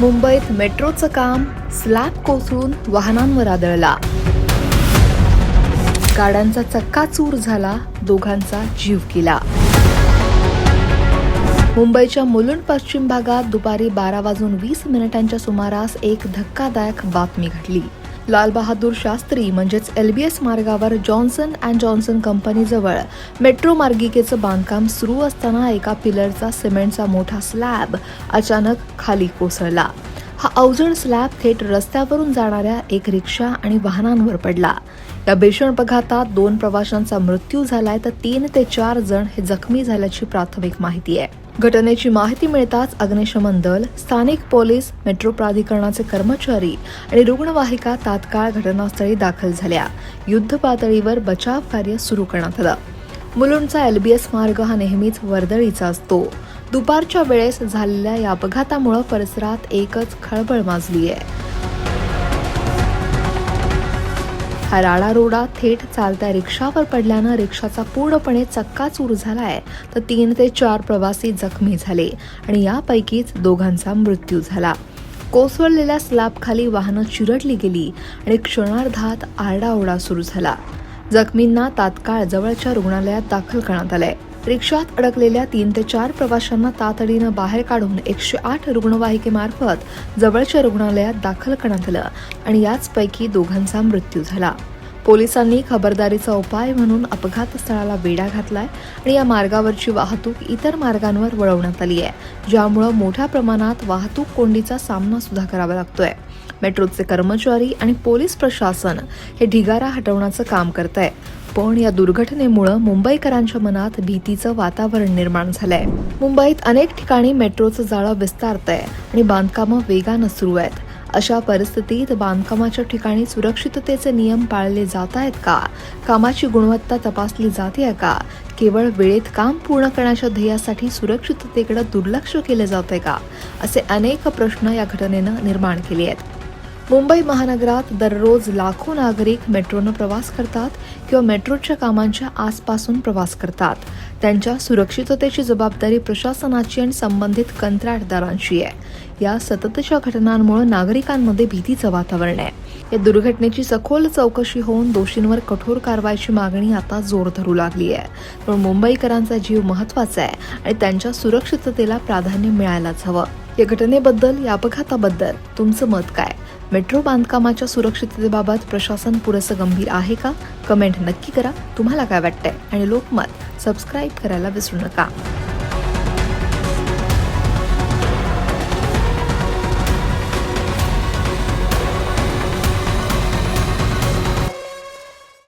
मुंबईत मेट्रोचं काम स्लॅब कोसळून वाहनांवर आदळला. गाड्यांचा चक्काचूर झाला दोघांचा जीव गेला. मुंबईच्या मुलुंड पश्चिम भागात दुपारी बारा वाजून वीस मिनिटांच्या सुमारास एक धक्कादायक बातमी घडली. लालबहादूर शास्त्री म्हणजेच एलबीएस मार्गावर जॉन्सन अँड जॉन्सन कंपनीजवळ मेट्रो मार्गिकेचं बांधकाम सुरू असताना एका पिलरचा सिमेंटचा मोठा स्लॅब अचानक खाली कोसळला. हा अवजड स्लॅब थेट रस्त्यावरून जाणाऱ्या एक रिक्षा आणि वाहनांवर पडला. या भीषण अपघातात दोन प्रवाशांचा मृत्यू झालाय तर तीन ते चार जण हे जखमी झाल्याची प्राथमिक माहिती आहे. घटनेची माहिती मिळताच अग्निशमन दल स्थानिक पोलीस मेट्रो प्राधिकरणाचे कर्मचारी आणि रुग्णवाहिका तात्काळ घटनास्थळी दाखल झाल्या. युद्ध पातळीवर बचाव कार्य सुरू करण्यात आलं. मुलुंडचा एलबीएस मार्ग हा नेहमीच वर्दळीचा असतो. दुपारच्या वेळेस झालेल्या या अपघातामुळे परिसरात एकच खळबळ माजली आहे राडारोडा थेट चालत्या रिक्षावर पडल्यानं रिक्षाचा पूर्णपणे चक्काचूर झालाय. तर तीन ते चार प्रवासी जखमी झाले आणि यापैकीच दोघांचा मृत्यू झाला. कोसळलेल्या स्लॅबखाली वाहनं चिरडली गेली आणि क्षणार्धात आरडाओरडा सुरू झाला. जखमींना तात्काळ जवळच्या रुग्णालयात दाखल करण्यात आलंय. रिक्षात अडकलेल्या तीन ते चार प्रवाशांना तातडीनं बाहेर काढून एकशे आठ रुग्णवाहिकेमार्फत जवळच्या रुग्णालयात दाखल करण्यात आलं आणि याचपैकी दोघांचा मृत्यू झाला. पोलिसांनी खबरदारीचा उपाय म्हणून अपघात स्थळाला वेढा घातलाय आणि या मार्गावरची वाहतूक इतर मार्गांवर वळवण्यात आली आहे ज्यामुळं मोठ्या प्रमाणात वाहतूक कोंडीचा सामना सुद्धा करावा लागतोय. मेट्रोचे कर्मचारी आणि पोलीस प्रशासन हे ढिगारा हटवण्याचं काम करत आहे पण या दुर्घटनेमुळं मुंबईकरांच्या मनात भीतीचं वातावरण निर्माण झालंय. मुंबईत अनेक ठिकाणी मेट्रोचं जाळं विस्तारतंय आणि बांधकामं वेगानं सुरू आहेत. अशा परिस्थितीत बांधकामाच्या ठिकाणी सुरक्षिततेचे नियम पाळले जात आहेत का? कामाची गुणवत्ता तपासली जाते का? केवळ वेळेत काम पूर्ण करण्याच्या ध्येयासाठी सुरक्षिततेकडे दुर्लक्ष केलं जाते का? असे अनेक प्रश्न या घटनेनं निर्माण केले आहेत. मुंबई महानगरात दररोज लाखो नागरिक मेट्रोनं प्रवास करतात किंवा मेट्रोच्या कामांच्या आसपासून प्रवास करतात. त्यांच्या सुरक्षिततेची जबाबदारी प्रशासनाची आणि संबंधित कंत्राटदारांची आहे. या सततच्या घटनांमुळे नागरिकांमध्ये भीतीचं वातावरण आहे. या दुर्घटनेची सखोल चौकशी होऊन दोषींवर कठोर कारवाईची मागणी आता जोर धरू लागली आहे. पण मुंबईकरांचा जीव महत्त्वाचा आहे आणि त्यांच्या सुरक्षिततेला प्राधान्य मिळायलाच हवं. या घटनेबद्दल या अपघाताबद्दल तुमचं मत काय? मेट्रो बांधकामाच्या सुरक्षिततेबाबत प्रशासन पुरेसं गंभीर आहे का? कमेंट नक्की करा. तुम्हाला काय वाटतंय? आणि लोकमत सबस्क्राईब करायला विसरू नका.